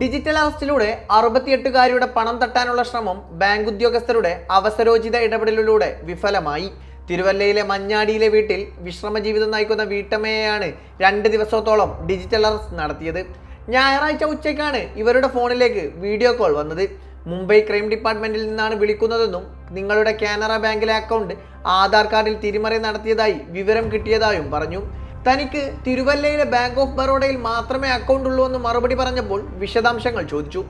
Digital അറസ്റ്റിലൂടെ അറുപത്തിയെട്ടുകാരിയുടെ പണം തട്ടാനുള്ള ശ്രമം bank ഉദ്യോഗസ്ഥരുടെ അവസരോചിത ഇടപെടലിലൂടെ വിഫലമായി. തിരുവല്ലയിലെ മഞ്ഞാടിയിലെ വീട്ടിൽ വിശ്രമ ജീവിതം നയിക്കുന്ന വീട്ടമ്മയെയാണ് രണ്ട് ദിവസത്തോളം ഡിജിറ്റൽ അറസ്റ്റ് നടത്തിയത്. ഞായറാഴ്ച ഉച്ചയ്ക്കാണ് ഇവരുടെ ഫോണിലേക്ക് വീഡിയോ കോൾ വന്നത്. മുംബൈ ക്രൈം ഡിപ്പാർട്ട്മെന്റിൽ നിന്നാണ് വിളിക്കുന്നതെന്നും നിങ്ങളുടെ കാനറ ബാങ്കിലെ അക്കൗണ്ട് ആധാർ കാർഡിൽ തിരിമറി നടത്തിയതായി വിവരം കിട്ടിയതായും പറഞ്ഞു. തനിക്ക് തിരുവല്ലയിലെ ബാങ്ക് ഓഫ് ബറോഡയിൽ മാത്രമേ അക്കൗണ്ട് ഉള്ളൂ എന്ന് മറുപടി പറഞ്ഞപ്പോൾ വിശദാംശങ്ങൾ ചോദിച്ചു.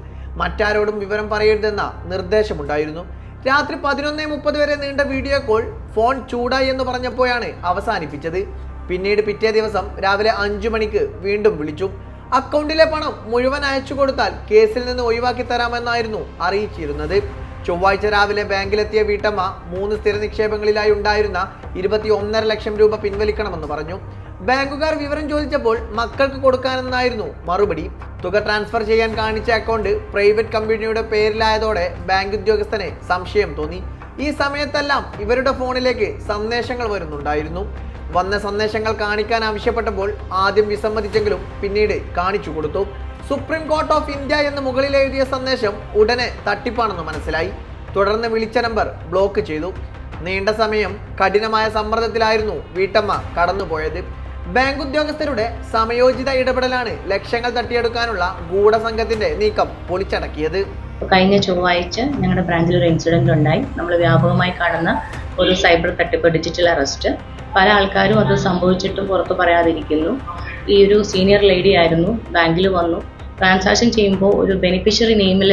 മറ്റാരോടും വിവരം പറയരുതെന്ന നിർദ്ദേശമുണ്ടായിരുന്നു. രാത്രി പതിനൊന്ന് മുപ്പത് വരെ നീണ്ട വീഡിയോ കോൾ ഫോൺ ചൂടായി എന്ന് പറഞ്ഞപ്പോഴാണ് അവസാനിപ്പിച്ചത്. പിന്നീട് പിറ്റേ ദിവസം രാവിലെ അഞ്ചു മണിക്ക് വീണ്ടും വിളിച്ചു. അക്കൗണ്ടിലെ പണം മുഴുവൻ അയച്ചു കൊടുത്താൽ കേസിൽ നിന്ന് ഒഴിവാക്കി തരാമെന്നായിരുന്നു അറിയിച്ചിരുന്നത്. ചൊവ്വാഴ്ച രാവിലെ ബാങ്കിലെത്തിയ വീട്ടമ്മ മൂന്ന് സ്ഥിര നിക്ഷേപങ്ങളിലായി ഉണ്ടായിരുന്ന ഇരുപത്തി ഒന്നര ലക്ഷം രൂപ പിൻവലിക്കണമെന്ന് പറഞ്ഞു. ബാങ്കുകാർ വിവരം ചോദിച്ചപ്പോൾ മക്കൾക്ക് കൊടുക്കാനെന്നായിരുന്നു. മറുപടി തുക ട്രാൻസ്ഫർ ചെയ്യാൻ കാണിച്ച അക്കൗണ്ട് പ്രൈവറ്റ് കമ്പനിയുടെ പേരിലായതോടെ ബാങ്ക് ഉദ്യോഗസ്ഥനെ സംശയം തോന്നി. ഈ സമയത്തെല്ലാം ഇവരുടെ ഫോണിലേക്ക് സന്ദേശങ്ങൾ വരുന്നുണ്ടായിരുന്നു. വന്ന സന്ദേശങ്ങൾ കാണിക്കാൻ ആവശ്യപ്പെട്ടപ്പോൾ ആദ്യം വിസമ്മതിച്ചെങ്കിലും പിന്നീട് കാണിച്ചു കൊടുത്തു. സുപ്രീം കോർട്ട് ഓഫ് ഇന്ത്യ എന്ന് മുകളിൽ എഴുതിയ സന്ദേശം ഉടനെ തട്ടിപ്പാണെന്ന് മനസ്സിലായി. തുടർന്ന് വിളിച്ച നമ്പർ ബ്ലോക്ക് ചെയ്തു. നീണ്ട സമയം കഠിനമായ സമ്മർദ്ദത്തിലായിരുന്നു വീട്ടമ്മ കടന്നുപോയത്. ബാങ്ക് ഉദ്യോഗസ്ഥരുടെ സമയോചിത ഇടപെടലാണ് ലക്ഷ്യങ്ങൾ തട്ടിയെടുക്കാനുള്ള ഗൂഢസംഘത്തിന്റെ നീക്കം പൊളിച്ചടക്കിയത്. കഴിഞ്ഞ ചൊവ്വാഴ്ച ഞങ്ങളുടെ ബ്രാഞ്ചിൽ ഒരു ഇൻസിഡന്റ് ഉണ്ടായി. നമ്മൾ വ്യാപകമായി കാണുന്ന ഒരു സൈബർ തട്ടിപ്പ് ഡിജിറ്റൽ അറസ്റ്റ് പല ആൾക്കാരും അത് സംഭവിച്ചിട്ടും പുറത്തു പറയാതിരിക്കുന്നു. ഈ ഒരു സീനിയർ ലേഡി ആയിരുന്നു ബാങ്കിൽ വന്നു. ട്രാൻസാക്ഷൻ ചെയ്യുമ്പോൾ ഒരു ബെനിഫിഷ്യറി നെയിമിൽ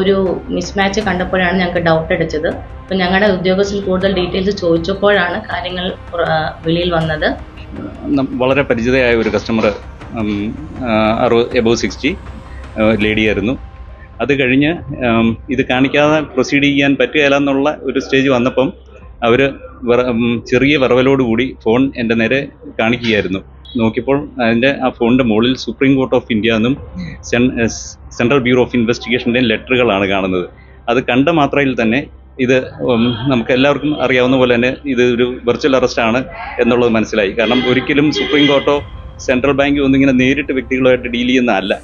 ഒരു മിസ്മാച്ച് കണ്ടപ്പോഴാണ് ഞങ്ങൾക്ക് ഡൗട്ട് അടിച്ചത്. അപ്പം ഞങ്ങളുടെ ഉദ്യോഗസ്ഥൻ കൂടുതൽ ഡീറ്റെയിൽസ് ചോദിച്ചപ്പോഴാണ് കാര്യങ്ങൾ വെളിയിൽ വന്നത്. വളരെ പരിചിതയായ ഒരു കസ്റ്റമർ അറുപത് എബവ് സിക്സ്റ്റി ലേഡിയായിരുന്നു അത് കഴിഞ്ഞ് ഇത് കാണിക്കാതെ പ്രൊസീഡ് ചെയ്യാൻ പറ്റുകയില്ല എന്നുള്ള ഒരു സ്റ്റേജ് വന്നപ്പം അവർ ചെറിയ വിറവലോടുകൂടി ഫോൺ എന്റെ നേരെ കാണിക്കുകയായിരുന്നു. നോക്കിയപ്പോൾ അതിന്റെ ആ ഫോണിന്റെ മുകളിൽ സുപ്രീം കോർട്ട് ഓഫ് ഇന്ത്യ എന്നും സെൻ- സെൻട്രൽ ബ്യൂറോ ഓഫ് ഇൻവെസ്റ്റിഗേഷന്റെയും ലെറ്ററുകളാണ് കാണുന്നത്. അത് കണ്ട മാത്രയിൽ തന്നെ ഇത് നമുക്ക് എല്ലാവർക്കും അറിയാവുന്ന പോലെ തന്നെ ഇത് ഒരു വെർച്വൽ അറസ്റ്റ് ആണ് എന്നുള്ളത് മനസ്സിലായി. കാരണം ഒരിക്കലും സുപ്രീം കോർട്ടോ സെൻട്രൽ ബാങ്കോ ഒന്നും ഇങ്ങനെ നേരിട്ട് വ്യക്തികളുമായിട്ട് ഡീൽ ചെയ്യുന്നതല്ല.